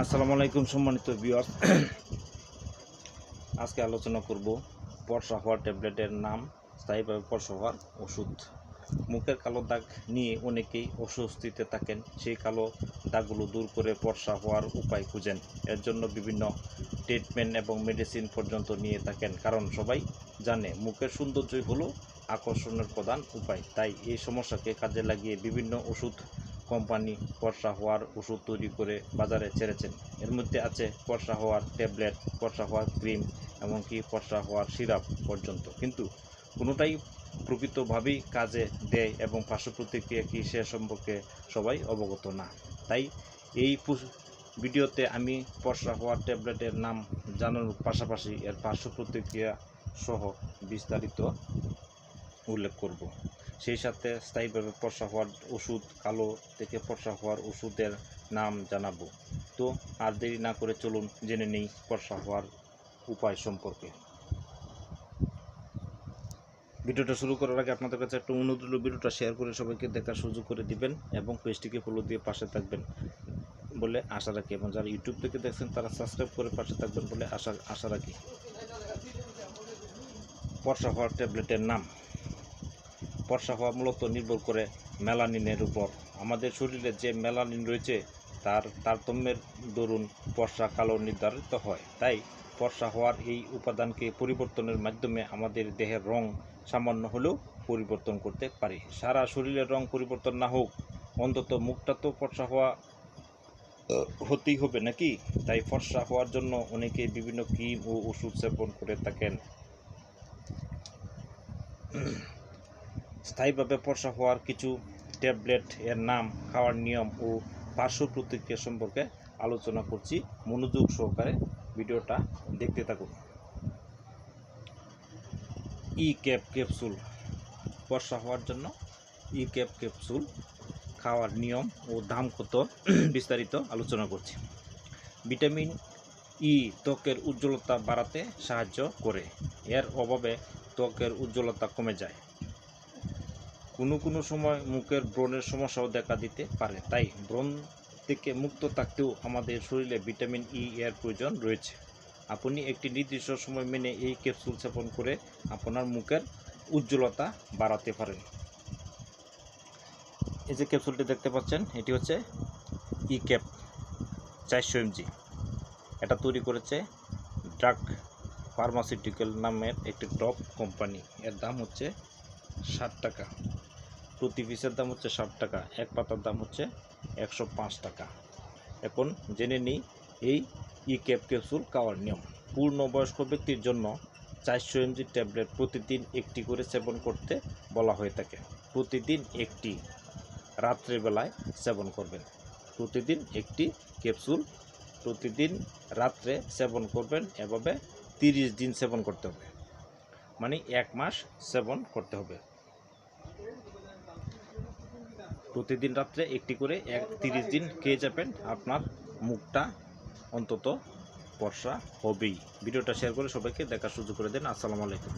আসসালামু আলাইকুম সম্মানিত ভিউয়ার্স আজকে আলোচনা করব পরশা হওয়ার ট্যাবলেটের নাম স্থায়ীভাবে পরশা হওয়ার ওষুধ। মুখের কালো দাগ নিয়ে অনেকেই অস্বস্তিতে থাকেন, সেই কালো দাগগুলো দূর করে পরশা হওয়ার উপায় খুঁজেন। এর জন্য বিভিন্ন ট্রিটমেন্ট এবং মেডিসিন পর্যন্ত নিয়ে থাকেন, কারণ সবাই জানে মুখের সৌন্দর্যই হলো আকর্ষণের প্রধান উপায়। তাই এই সমস্যাকে কাজে লাগিয়ে বিভিন্ন ওষুধ কোম্পানি ফর্সা হওয়ার ওষুধ তৈরি করে বাজারে ছেড়েছেন। এর মধ্যে আছে ফর্সা হওয়ার ট্যাবলেট, ফর্সা হওয়ার ক্রিম এমনকি ফর্সা হওয়ার সিরাপ পর্যন্ত। কিন্তু কোনোটাই প্রকৃতভাবেই কাজে দেয় এবং পার্শ্ব প্রতিক্রিয়া কী সে সম্পর্কে সবাই অবগত না। তাই এই ভিডিওতে আমি ফর্সা হওয়ার ট্যাবলেটের নাম জানানোর পাশাপাশি এর পার্শ্ব প্রতিক্রিয়া সহ বিস্তারিত উল্লেখ করব। সেই সাথে স্থায়ীভাবে ফর্সা হওয়ার ওষুধ কালো থেকে ফর্সা হওয়ার ওষুধের নাম জানাব। তো আর দেরি না করে চলুন জেনে নেই ফর্সা হওয়ার উপায় সম্পর্কে। ভিডিওটা শুরু করার আগে আপনাদের কাছে একটা অনুরোধ রইল, ভিডিওটা শেয়ার করে সবাইকে দেখার সুযোগ করে দিবেন এবং পেজটিকে ফলো দিয়ে পাশে থাকবেন বলে আশা রাখি এবং যারা ইউটিউব থেকে দেখছেন তারা সাবস্ক্রাইব করে পাশে থাকবেন বলে আশা আশা রাখি। ফর্সা হওয়ার ট্যাবলেটের নাম। ফর্সা হওয়া মূলত নির্ভর করে মেলানিনের উপর। আমাদের শরীরে যে মেলানিন রয়েছে, তার তারতম্যের দরুন ফর্সা কালো নির্ধারিত হয়। তাই ফর্সা হওয়ার এই উপাদানকে পরিবর্তনের মাধ্যমে আমাদের দেহের রং সামান্য হলেও পরিবর্তন করতে পারি। সারা শরীরের রং পরিবর্তন না হোক, অন্তত মুখটা তো ফর্সা হওয়া হতেই হবে নাকি? তাই ফর্সা হওয়ার জন্য অনেকে বিভিন্ন ক্রিম ও ওষুধ সেবন করে থাকেন। স্থায়ীভাবে ফর্সা হওয়ার কিছু ট্যাবলেট এর নাম, খাওয়ার নিয়ম ও পার্শ্ব প্রতিক্রিয়া সম্পর্কে আলোচনা করছি। মনোযোগ সহকারে ভিডিওটা দেখতে থাকুন। ই ক্যাপ ক্যাপসুল ফর্সা হওয়ার জন্য ই ক্যাপ ক্যাপসুল খাওয়ার নিয়ম ও দাম কত, বিস্তারিত আলোচনা করছি। ভিটামিন ই ত্বকের উজ্জ্বলতা বাড়াতে সাহায্য করে। এর অভাবে ত্বকের উজ্জ্বলতা কমে যায়। কোনো কোনো সময় মুখের ব্রণের সমস্যাও দেখা দিতে পারে। তাই ব্রণ থেকে মুক্ত থাকতেও আমাদের শরীরে ভিটামিন ই এর প্রয়োজন রয়েছে। আপনি একটি নির্দিষ্ট সময় মেনে এই ক্যাপসুল সেবন করে আপনার মুখের উজ্জ্বলতা বাড়াতে পারেন। এই যে ক্যাপসুলটি দেখতে পাচ্ছেন, এটি হচ্ছে ই ক্যাপ চারশো এমজি। এটা তৈরি করেছে ড্রাগ ফার্মাসিউটিক্যাল নামের একটি টপ কোম্পানি এর দাম হচ্ছে ষাট টাকা। প্রতি পিসের দাম হচ্ছে ষাট টাকা, এক পাতার দাম হচ্ছে একশো পাঁচ টাকা। এখন জেনে নিই এই ই ক্যাপ ক্যাপসুল খাওয়ার নিয়ম। পূর্ণবয়স্ক ব্যক্তির জন্য চারশো এমজি ট্যাবলেট প্রতিদিন একটি করে সেবন করতে বলা হয়ে থাকে। প্রতিদিন একটি রাত্রেবেলায় সেবন করবেন। প্রতিদিন একটি ক্যাপসুল প্রতিদিন রাত্রে সেবন করবেন, এভাবে তিরিশ দিন সেবন করতে হবে। মানে এক মাস সেবন করতে হবে। প্রতিদিন রাত্রে একটি করে এক তিরিশ দিন খেয়ে যাবেন। আপনার মুখটা অন্তত বর্ষা হবেই। ভিডিওটা শেয়ার করে সবাইকে দেখার সুযোগ করে দেন। আসসালামু আলাইকুম।